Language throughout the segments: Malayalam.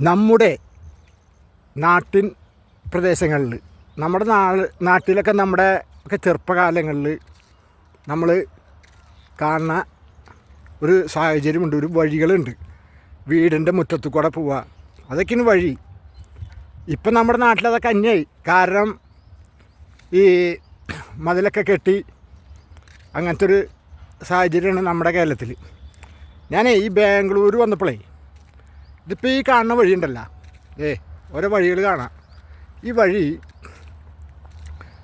നമ്മുടെ നാട്ടിൻ പ്രദേശങ്ങളിൽ നമ്മുടെ നാട്ടിലൊക്കെ നമ്മുടെ ഒക്കെ ചെറുപ്പകാലങ്ങളിൽ നമ്മൾ കാണുന്ന ഒരു സാഹചര്യമുണ്ട് ഒരു വഴികളുണ്ട്. വീടിന്റെ മുറ്റത്തു കൂടെ പോവുക. അതൊക്കെയാണ് വഴി. ഇപ്പം നമ്മുടെ നാട്ടിൽ അതൊക്കെ അന്യായി. കാരണം ഈ മതിലൊക്കെ കെട്ടി അങ്ങനത്തെ ഒരു സാഹചര്യമാണ് നമ്മുടെ കേരളത്തിൽ. ഞാനേ ഈ ബാംഗ്ലൂർ വന്നപ്പോഴേ ഇതിപ്പോൾ ഈ കാണുന്ന വഴിയുണ്ടല്ലോ. ഏ ഓരോ വഴികൾ കാണാം. ഈ വഴി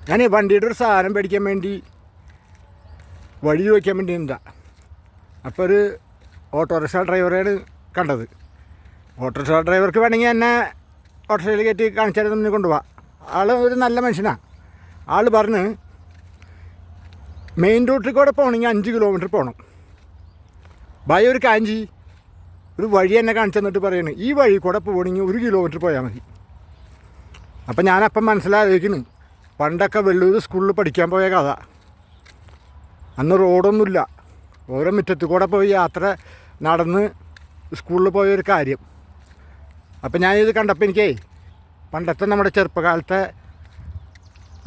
ഞാൻ വണ്ടിയുടെ ഒരു സാധനം മേടിക്കാൻ വേണ്ടി വഴി ചോദിക്കാൻ വേണ്ടി നിന്നാ അപ്പോൾ ഒരു ഓട്ടോറിക്ഷ ഡ്രൈവറെയാണ് കണ്ടത്. ഓട്ടോറിക്ഷ ഡ്രൈവർക്ക് വേണമെങ്കിൽ എന്നെ ഓട്ടോറിക്ഷയിൽ കയറ്റി കാണിച്ചാൽ മുന്നിൽ കൊണ്ടുപോവാം. ആൾ ഒരു നല്ല മനുഷ്യനാണ് ആൾ പറഞ്ഞ് മെയിൻ റൂട്ടിൽ കൂടെ പോകണമെങ്കിൽ അഞ്ച് കിലോമീറ്റർ പോകണം ബൈ ഒരു കാഞ്ചി ഒരു വഴി എന്നെ കാണിച്ചു തന്നിട്ട് പറയുന്നു ഈ വഴി കൂടെ പോകണമെങ്കിൽ ഒരു കിലോമീറ്റർ പോയാൽ മതി. അപ്പം ഞാനപ്പം മനസ്സിലായിരിക്കുന്നു പണ്ടൊക്കെ വെള്ളൂർ സ്കൂളിൽ പഠിക്കാൻ പോയ കഥ. അന്ന് റോഡൊന്നുമില്ല ഓരോ മുറ്റത്ത് കൂടെ പോയി യാത്ര നടന്ന് സ്കൂളിൽ പോയൊരു കാര്യം. അപ്പം ഞാനിത് കണ്ടപ്പോൾ എനിക്കേ പണ്ടത്തെ നമ്മുടെ ചെറുപ്പകാലത്തെ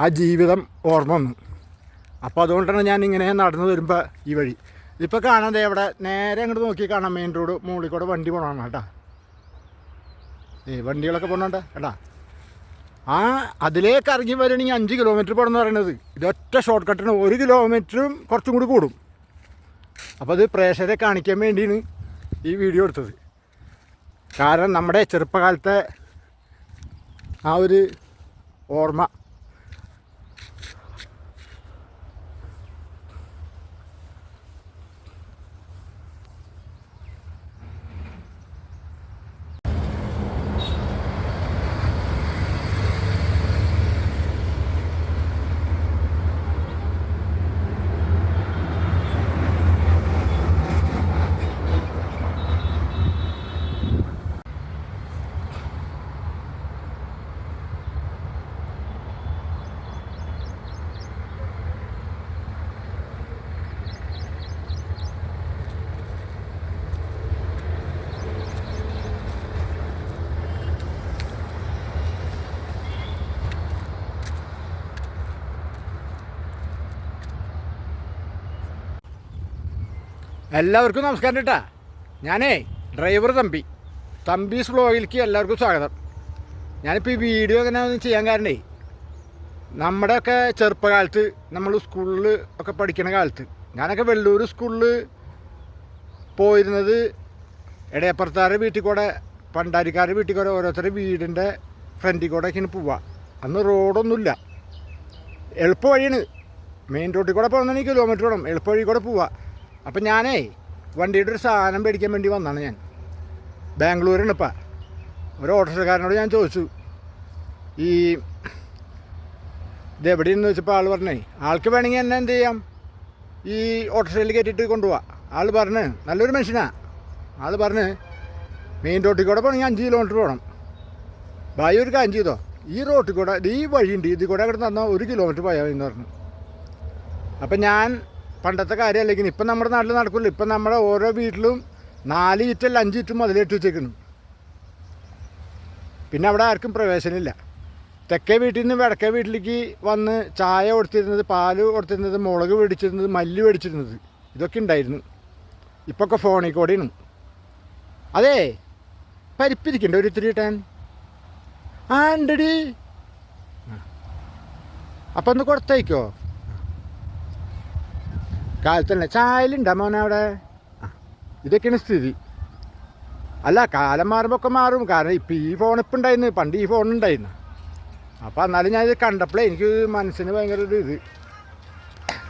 ആ ജീവിതം ഓർമ്മ വന്നു. അപ്പോൾ അതുകൊണ്ടാണ് ഞാനിങ്ങനെ നടന്നു വരുമ്പോൾ ഈ വഴി. ഇപ്പോൾ കാണാൻ ഇവിടെ നേരെ അങ്ങോട്ട് നോക്കി കാണാം മെയിൻ റോഡ് മുകളിൽ കൂടെ വണ്ടി പോകണം കേട്ടാ. ഏ വണ്ടികളൊക്കെ പോകണുണ്ട് കേട്ടാ. ആ അതിലേക്ക് ഇറങ്ങി വരണമെങ്കിൽ അഞ്ച് കിലോമീറ്റർ പോകണം എന്ന് പറയുന്നത് ഇതൊറ്റ ഷോർട്ട് കട്ടാണ് ഒരു കിലോമീറ്ററും കുറച്ചും കൂടി കൂടും. അപ്പോൾ അത് പ്രേക്ഷകരെ കാണിക്കാൻ വേണ്ടിയാണ് ഈ വീഡിയോ എടുത്തത്. കാരണം നമ്മുടെ ചെറുപ്പകാലത്തെ ആ ഒരു ഓർമ്മ എല്ലാവർക്കും നമസ്കാരം കേട്ടാ ഞാനേ ഡ്രൈവർ തമ്പി. തമ്പീസ് വ്ളോഗിലേക്ക് എല്ലാവർക്കും സ്വാഗതം. ഞാനിപ്പോൾ ഈ വീഡിയോ എങ്ങനെയാണെന്ന് ചെയ്യാൻ കാരണേ നമ്മുടെയൊക്കെ ചെറുപ്പകാലത്ത് നമ്മൾ സ്കൂളിൽ ഒക്കെ പഠിക്കുന്ന കാലത്ത് ഞാനൊക്കെ വെള്ളൂർ സ്കൂളിൽ പോയിരുന്നത് ഇടയപ്പുറത്താരുടെ വീട്ടിൽ കൂടെ പണ്ടാരിക്കാരുടെ വീട്ടിൽ കൂടെ ഓരോരുത്തരുടെ വീടിന്റെ ഫ്രണ്ടിൽ കൂടെ ഒക്കെയാണ് പോവുക. അന്ന് റോഡൊന്നുമില്ല എളുപ്പ വഴിയാണ് മെയിൻ റോഡിൽ കൂടെ പോകുന്നതിന് കിലോമീറ്റർ വേണം. എളുപ്പ വഴി കൂടെ പോവുക. അപ്പം ഞാനേ വണ്ടിയുടെ ഒരു സാധനം മേടിക്കാൻ വേണ്ടി വന്നാണ് ഞാൻ. ബാംഗ്ലൂരാണ് ഇപ്പം ഒരു ഓട്ടോറിക്ഷക്കാരനോട് ഞാൻ ചോദിച്ചു ഈ ഇത് എവിടെയെന്ന് വെച്ചപ്പോൾ ആൾ പറഞ്ഞേ ആൾക്ക് വേണമെങ്കിൽ എന്നെ എന്ത് ചെയ്യാം? ഈ ഓട്ടോറിക്ഷയിൽ കയറ്റിയിട്ട് കൊണ്ടുപോവാം. ആൾ പറഞ്ഞ് നല്ലൊരു മനുഷ്യനാ. ആൾ പറഞ്ഞ് മെയിൻ റോട്ടിൽ കൂടെ പോകണമെങ്കിൽ അഞ്ച് കിലോമീറ്റർ പോകണം. ഭായി ഒരു കാര്യം ചെയ്തോ? ഈ റോട്ടിൽ കൂടെ ഈ വഴിയുണ്ട് ഇതിൽ കൂടെ അങ്ങോട്ട് തന്നാൽ ഒരു കിലോമീറ്റർ പോയാൽ എന്ന് പറഞ്ഞു. അപ്പം ഞാൻ പണ്ടത്തെ കാര്യമല്ലെങ്കിൽ ഇപ്പം നമ്മുടെ നാട്ടിൽ നടക്കില്ല. ഇപ്പം നമ്മുടെ ഓരോ വീട്ടിലും നാല് ഇറ്റല്ല അഞ്ച് ഇറ്റും മുതലിട്ട് വെച്ചേക്കുന്നു. പിന്നെ അവിടെ ആർക്കും പ്രവേശനമില്ല. തെക്കേ വീട്ടിൽ നിന്ന് വടക്കേ വീട്ടിലേക്ക് വന്ന് ചായ കൊടുത്തിരുന്നത് പാൽ കൊടുത്തിരുന്നത് മുളക് മേടിച്ചിരുന്നത് മല്ലി മേടിച്ചിരുന്നത് ഇതൊക്കെ ഉണ്ടായിരുന്നു. ഇപ്പോൾ ഒക്കെ ഫോണിൽ കൂടെയാണ്. അതെ പരിപ്പിരിക്കണ്ട ഒരു ഇത്തിരി കിട്ടാൻ ആ ഉണ്ടടി. അപ്പം ഒന്ന് കൊടുത്തയക്കോ? കാലത്തന്നെ ചായലുണ്ടാ മോനെ അവിടെ? ഇതൊക്കെയാണ് സ്ഥിതി. അല്ല കാലം മാറുമ്പോൾ ഒക്കെ മാറും. കാരണം ഇപ്പം ഈ ഫോൺ ഇപ്പം ഉണ്ടായിരുന്നു. പണ്ട് ഈ ഫോൺ ഉണ്ടായിരുന്നു. അപ്പോൾ എന്നാലും ഞാൻ കണ്ടപ്പോഴേ എനിക്ക് മനസ്സിന് ഭയങ്കര ഒരു ഇത്.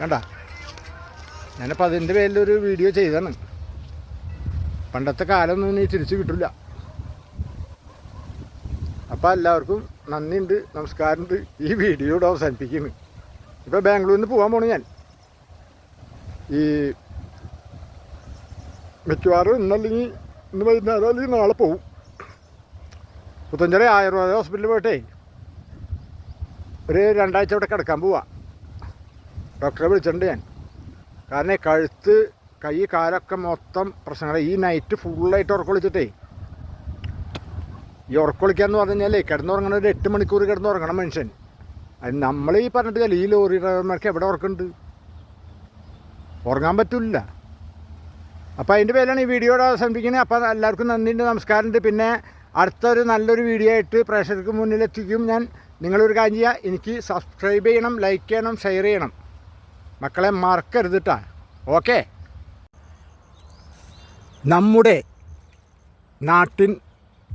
കണ്ട? ഞാനിപ്പോൾ അതിന്റെ പേരിലൊരു വീഡിയോ ചെയ്താണ് പണ്ടത്തെ കാലമൊന്നും ഇനി തിരിച്ചു കിട്ടില്ല അപ്പോൾ എല്ലാവർക്കും നന്ദിയുണ്ട് നമസ്കാരമുണ്ട്. ഈ വീഡിയോ ഇവിടെ അവസാനിപ്പിക്കുന്നു. ഇപ്പോൾ ബാംഗ്ലൂരിൽ നിന്ന് പോകാൻ പോണു ഞാൻ. ഈ മിക്കവാറും ഇന്നല്ലെങ്കിൽ ഇന്ന് വൈകുന്നേരം അല്ലെങ്കിൽ നാളെ പോവും. പുത്തഞ്ചിറ ആയുർവേദ ഹോസ്പിറ്റലിൽ പോയിട്ടേ ഒരു രണ്ടാഴ്ച അവിടെ കിടക്കാൻ പോവാ. ഡോക്ടറെ വിളിച്ചിട്ടുണ്ട് ഞാൻ. കാരണം കഴുത്ത് കൈ കാലൊക്കെ മൊത്തം പ്രശ്നങ്ങൾ ഈ നൈറ്റ് ഫുള്ളായിട്ട് ഉറക്കൊളിച്ചിട്ടേ ഈ ഉറക്കൊളിക്കുക എന്ന് പറഞ്ഞു കഴിഞ്ഞാലേ കിടന്നുറങ്ങണ ഒരു എട്ട് മണിക്കൂർ കിടന്നുറങ്ങണം മനുഷ്യൻ. അത് നമ്മൾ ഈ പറഞ്ഞിട്ട് ഈ ലോറി ഡ്രൈവർമാർക്ക് എവിടെ ഉറക്കുന്നുണ്ട് ഉറങ്ങാൻ പറ്റില്ല അപ്പോൾ അതിന്റെ പേരിലാണ് ഈ വീഡിയോയുടെ അവസാനിപ്പിക്കുന്നത് അപ്പോൾ എല്ലാവർക്കും നന്ദിയുണ്ട് നമസ്കാരമുണ്ട്. പിന്നെ അടുത്തൊരു നല്ലൊരു വീഡിയോ ആയിട്ട് പ്രേക്ഷകർക്ക് മുന്നിലെത്തിക്കും ഞാൻ. നിങ്ങളൊരു കാര്യം ചെയ്യുക എനിക്ക് സബ്സ്ക്രൈബ് ചെയ്യണം ലൈക്ക് ചെയ്യണം ഷെയർ ചെയ്യണം. മക്കളെ മറക്കരുത് കേട്ടോ ഓക്കെ നമ്മുടെ നാട്ടിൻ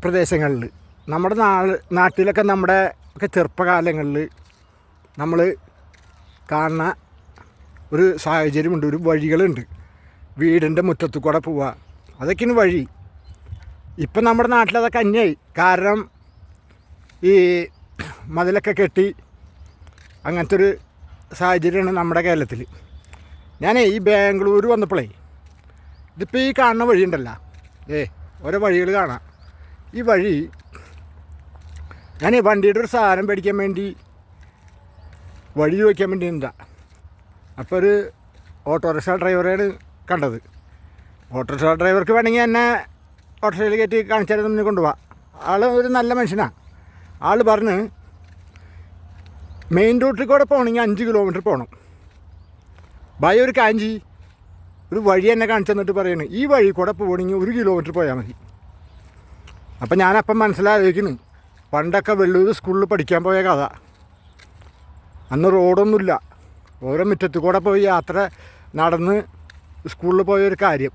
പ്രദേശങ്ങളിൽ നമ്മുടെ നാ നാട്ടിലൊക്കെ നമ്മുടെ ഒക്കെ ചെറുപ്പകാലങ്ങളിൽ നമ്മൾ കാണുന്ന ഒരു സാഹചര്യമുണ്ട് ഒരു വഴികളുണ്ട്. വീടിന്റെ മുറ്റത്ത് കൂടെ പോവുക അതൊക്കെയാണ് വഴി. ഇപ്പം നമ്മുടെ നാട്ടിലതൊക്കെ അന്യായി. കാരണം ഈ മതിലൊക്കെ കെട്ടി അങ്ങനത്തെ ഒരു സാഹചര്യമാണ് നമ്മുടെ കേരളത്തിൽ. ഞാനേ ഈ ബാംഗ്ലൂർ വന്നപ്പോഴേ ഇതിപ്പോൾ ഈ കാണുന്ന വഴിയുണ്ടല്ലോ. ഏ ഓരോ വഴികൾ കാണാം. ഈ വഴി ഞാൻ വണ്ടിയുടെ ഒരു സാധനം മേടിക്കാൻ വേണ്ടി വഴി ചോദിക്കാൻ വേണ്ടി എന്താ അപ്പോൾ ഒരു ഓട്ടോറിക്ഷ ഡ്രൈവറെയാണ് കണ്ടത്. ഓട്ടോറിക്ഷ ഡ്രൈവർക്ക് വേണമെങ്കിൽ എന്നെ ഓട്ടോറിക്ഷയിൽ കയറ്റി കാണിച്ചാൽ മുന്നിൽ കൊണ്ടുപോവാം. ആൾ ഒരു നല്ല മനുഷ്യനാണ് ആൾ പറഞ്ഞ് മെയിൻ റൂട്ടിൽ കൂടെ പോകണമെങ്കിൽ അഞ്ച് കിലോമീറ്റർ പോകണം. ഭയ ഒരു കാഞ്ചി. ഒരു വഴി എന്നെ കാണിച്ചു തന്നിട്ട് പറയണ് ഈ വഴി കൂടെ പോകണമെങ്കിൽ ഒരു കിലോമീറ്റർ പോയാൽ മതി. അപ്പം ഞാനപ്പം മനസ്സിലായിരിക്കുന്നു പണ്ടൊക്കെ വെള്ളൂർ സ്കൂളിൽ പഠിക്കാൻ പോയ കഥ. അന്ന് റോഡൊന്നുമില്ല. ഓരോ മുറ്റത്ത് കൂടെ പോയി യാത്ര നടന്ന് സ്കൂളിൽ പോയൊരു കാര്യം.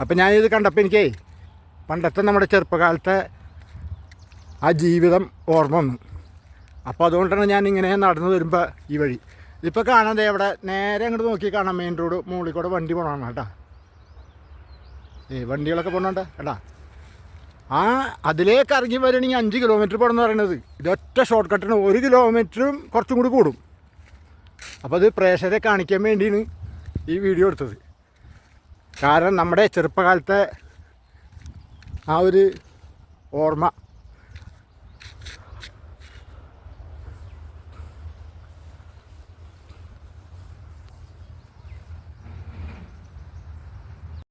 അപ്പം ഇത് കണ്ടപ്പോൾ എനിക്കേ പണ്ടത്തെ നമ്മുടെ ചെറുപ്പകാലത്തെ ആ ജീവിതം ഓർമ്മ വന്നു. അപ്പോൾ അതുകൊണ്ടാണ് ഞാൻ ഇങ്ങനെ നടന്നു വരുമ്പോൾ ഈ വഴി. ഇപ്പോൾ കാണാൻ ദേ അവിടെ നേരെ അങ്ങോട്ട് നോക്കി കാണാം മെയിൻ റോഡ് മുകളിൽ കൂടെ വണ്ടി പോകണം കേട്ടാ. ഏ വണ്ടികളൊക്കെ പോകണുണ്ട് കേട്ടാ. ആ അതിലേക്ക് ഇറങ്ങി വരണമെങ്കിൽ അഞ്ച് കിലോമീറ്റർ പോകണമെന്ന് പറയണത് ഇതൊറ്റ ഷോർട്ട് കട്ടിന് ഒരു കിലോമീറ്ററും കുറച്ചും കൂടി കൂടും. അപ്പോൾ അത് പ്രേക്ഷകരെ കാണിക്കാൻ വേണ്ടിയാണ് ഈ വീഡിയോ എടുത്തത്. കാരണം നമ്മുടെ ചെറുപ്പകാലത്തെ ആ ഒരു ഓർമ്മ